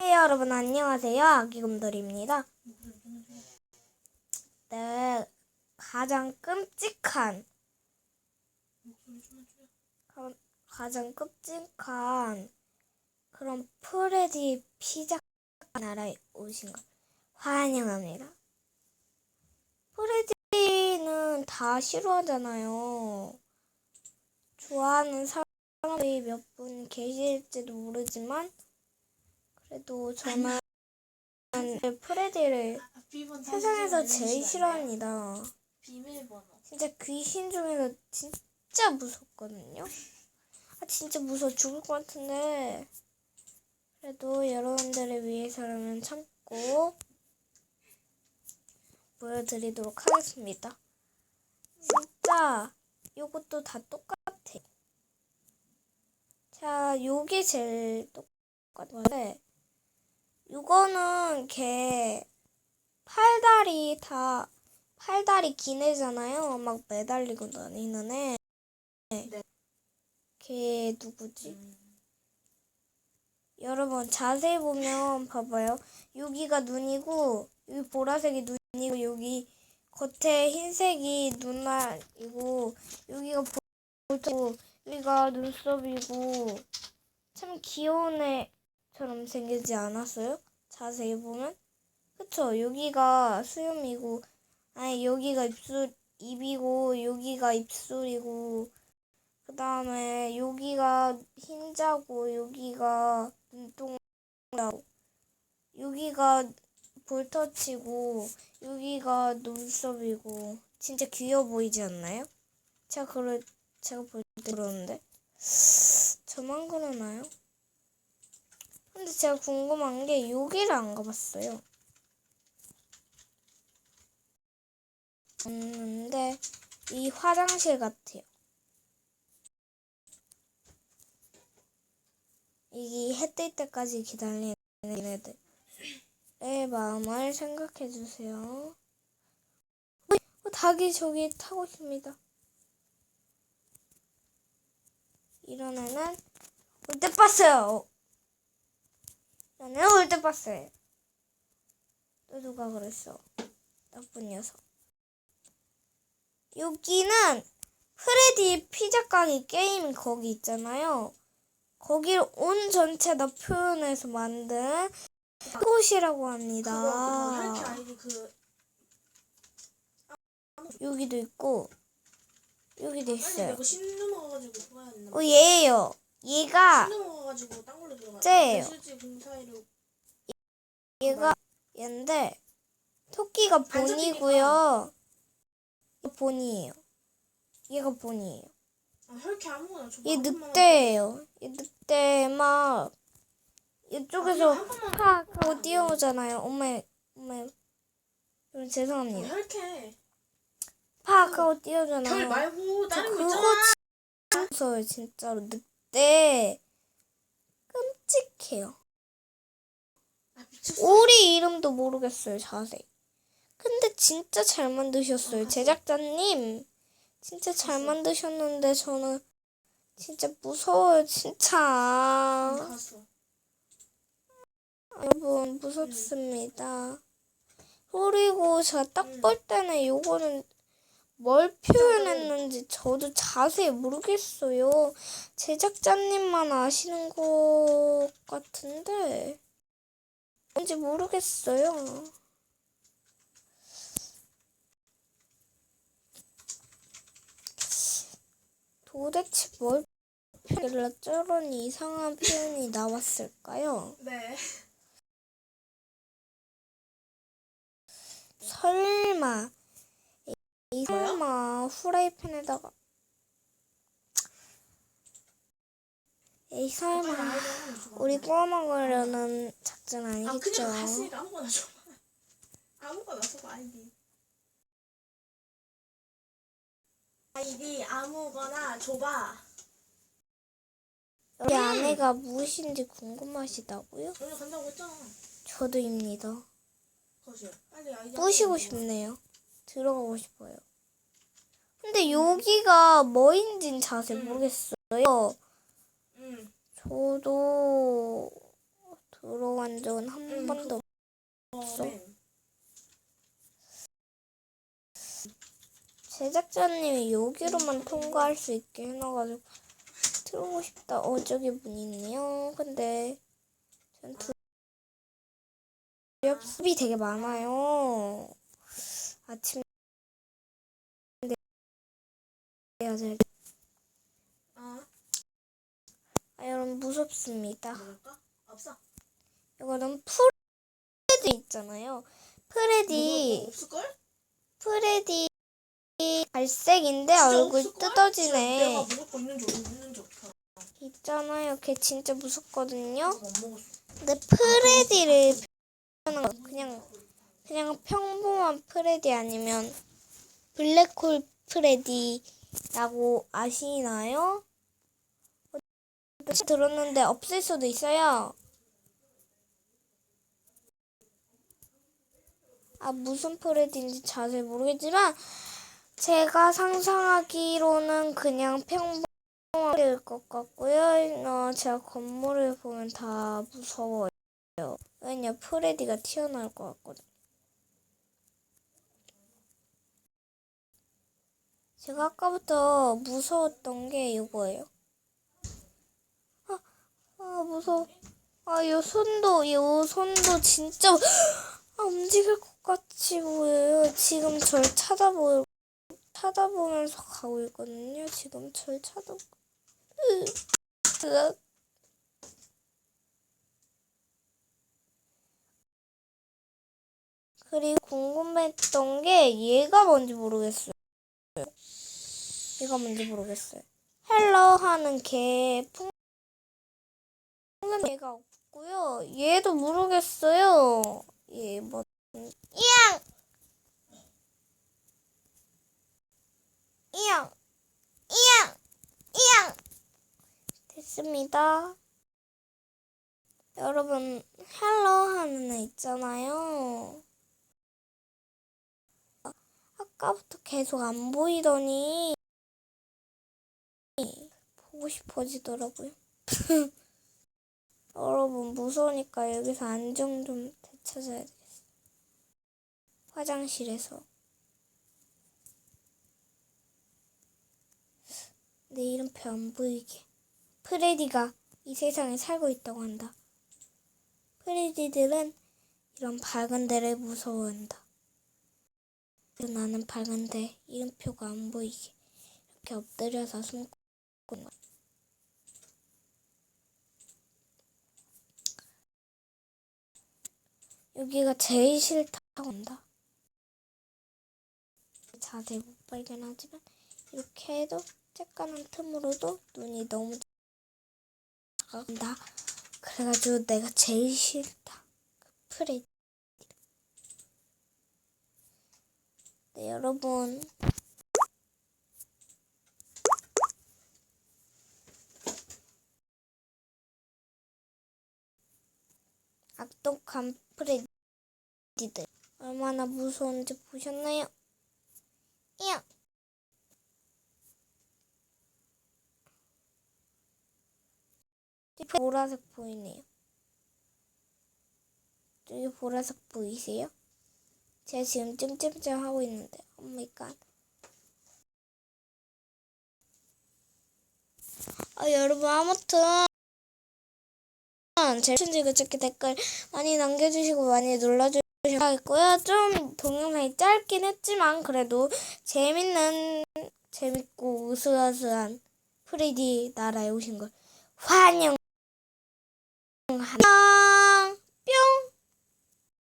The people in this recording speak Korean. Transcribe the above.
네, 여러분 안녕하세요. 아기곰돌입니다. 네, 가장 끔찍한 가- 가장 끔찍한 그런 프레디 피자 나라에 오신 걸 환영합니다. 프레디는 다 싫어하잖아요. 좋아하는 사람이 몇 분 계실지도 모르지만 그래도 저는 프레디를 세상에서 제일 싫어합니다. 비밀번호. 진짜 귀신 중에서 진짜 무섭거든요. 아 진짜 무서워 죽을 것 같은데 그래도 여러분들을 위해서라면 참고 보여드리도록 하겠습니다. 진짜 요것도 다 똑같아. 자, 요게 제일 똑같은데 요거는 걔 팔다리 다 팔다리 긴 애잖아요. 막 매달리고 다니는 애. 네. 걔 누구지? 여러분 자세히 보면 봐봐요. 여기가 눈이고 여기 보라색이 눈이고 여기 겉에 흰색이 눈알이고 여기가 볼이고 여기가 눈썹이고 참 귀여운 애 처럼 생기지 않았어요? 자세히 보면 그쵸? 여기가 수염이고 아니 여기가 입술 입이고 여기가 입술이고 그 다음에 여기가 흰자고 여기가 눈동자고 여기가 볼터치고 여기가 눈썹이고 진짜 귀여워 보이지 않나요? 제가 그럴 제가 볼 때 그러는데 저만 그러나요? 근데 제가 궁금한 게 여기를 안 가봤어요. 없는데 이 화장실 같아요. 이게 해 뜰 때까지 기다리는 애들. 의 마음을 생각해 주세요. 어, 닭이 저기 타고 있습니다. 이런 애는 올때 봤어요. 이런 애는 올때 봤어요. 또 누가 그랬어? 나쁜 녀석. 여기는 프레디 피자 가게 게임 거기 있잖아요. 거기를 온 전체 다 표현해서 만든 곳이라고 합니다. 혈기 아이디 그 여기도 있고 여기도 아니 있어요. 어 얘예요. 얘가 먹어가지고 딴 걸로 들어가. 쟤예요. 실제 그 사이로 얘가 얘인데 토끼가 본이고요. 이거 본이에요. 얘가 본이에요. 아 혈기 아무거나 줘. 얘 늑대예요. 얘 늑대 막 이쪽에서 한 번만 팍 하고 뛰어오잖아요. 엄마 엄마 여러분 어, 죄송합니다. 혈캐. 팍 하고 결 뛰어오잖아요. 말고 저 다른 거 그거 있잖아. 진짜 무서워요 진짜로 늑대 끔찍해요. 아. 오리 이름도 모르겠어요 자세히. 근데 진짜 잘 만드셨어요 제작자님. 진짜 잘 만드셨는데 저는 진짜 무서워요 진짜. 여러분 무섭습니다. 그리고 제가 딱 볼 때는 요거는 뭘 표현했는지 저도 자세히 모르겠어요. 제작자님만 아시는 것 같은데 뭔지 모르겠어요. 도대체 뭘 표현길래 저런 이상한 표현이 나왔을까요? 네. 설마 이 설마 후라이팬에다가 이 설마 우리 구워 먹으려는 작전 아 아니겠죠? 그냥 갔으니까 아무거나 줘. 아무거나 써봐 아이디. 아이디 아무거나 줘봐. 우리 아내가 무엇인지 궁금하시다고요? 오늘 간다고 했잖아. 저도입니다. 거실. 빨리 아이디. 부시고 한번 싶네요. 들어가고 싶어요. 근데 여기가 뭐인진 자세히 음. 모르겠어요. 응. 저도 들어간 적은 한 응, 번도 없어. 제작자님이 여기로만 통과할 수 있게 해놔가지고 들어오고 싶다. 어 저기 문 있네요. 근데 전 두렵습이 되게 많아요. 아침 해야 될. 아, 아 여러분 무섭습니다. 없어. 이거는 프레디 있잖아요. 프레디 뭐 없을걸? 프레디 갈색인데 얼굴 없을걸? 뜯어지네. 진짜 내가 먹을 거 있는 줄 있는 줄 알아. 있잖아요. 걔 진짜 무섭거든요. 못 먹었어. 근데 프레디를 표현하는 거 그냥 그냥 평범한 프레디 아니면 블랙홀 프레디 라고 아시나요? 들었는데 없을 수도 있어요. 아 무슨 프레디인지 자세히 모르겠지만 제가 상상하기로는 그냥 평범할 것 같고요. 어, 제가 건물을 보면 다 무서워요. 왜냐 프레디가 튀어나올 것 같거든. 제가 아까부터 무서웠던 게 이거예요. 아, 아 무서워. 아, 요 손도, 요 손도 진짜 아, 움직일 것 같이 보여요. 지금 절 쳐다보, 쳐다보면서 가고 있거든요. 지금 절. 으, 으. 그리고 궁금했던 게 얘가 뭔지 모르겠어요. 얘가 뭔지 모르겠어요. 헬로 하는 개 풍... 얘가 없고요. 얘도 모르겠어요. 얘 뭐... 이양! 이양! 이양! 이양! 됐습니다. 여러분 헬로 하는 애 있잖아요. 아까부터 계속 안 보이더니 보고 싶어지더라고요. 여러분 무서우니까 여기서 안정 좀 되찾아야 되겠어요. 화장실에서 내 이름표 안 보이게 프레디가 이 세상에 살고 있다고 한다. 프레디들은 이런 밝은 데를 무서워한다. 나는 밝은데 이름표가 안 보이게 이렇게 엎드려서 숨고 있는 거야. 여기가 제일 싫다고 한다. 자세히 못 발견하지만 이렇게 해도 쬐깐한 틈으로도 눈이 너무 작아간다. 그래가지고 내가 제일 싫다. 그 프레 네, 여러분. 악독한 프레디들. 얼마나 무서운지 보셨나요? 이야! 보라색 보이네요. 여기 보라색 보이세요? 제가 지금 찜찜찜 하고 있는데, 오 마이 갓. 아, 여러분, 아무튼, 제 친구 듣기 댓글 많이 남겨주시고 많이 눌러주시고요. 좀 동영상이 짧긴 했지만, 그래도 재밌는, 재밌고 으스스한 프레디 나라에 오신 걸 환영 합니다.